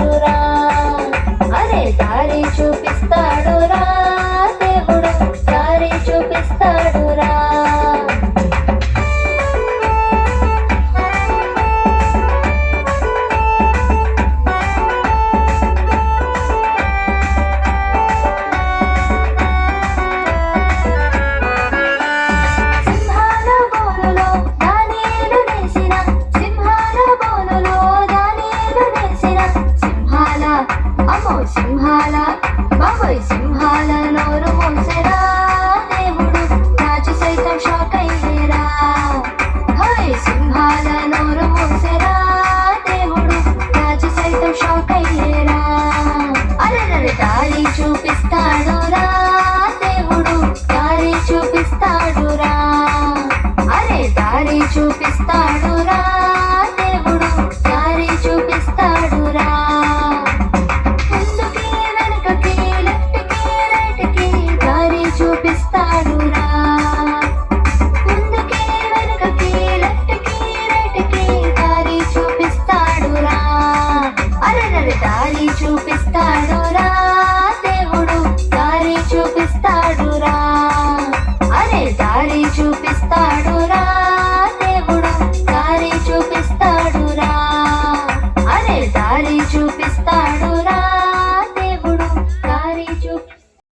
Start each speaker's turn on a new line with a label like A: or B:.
A: చూపిస్తాడురా అరే దేవుడు. దారి చూపిస్తాడురా. అమ్మో సింహాల బాబాయ్ సింహాల నోరు మోసరా దేవుడు. రాజు సైతం షాక్ అయిందేరా హాయ్ సింహాల నోరు మోసరా దేవుడు. రాజు సైతం షాక్ అయ్యేరా? అలరని దారి చూపిస్తాడు రా దేవుడు. దారి చూపిస్తాడు రా అరే దారి చూపిస్తాడు రా చూపిస్తాడు రా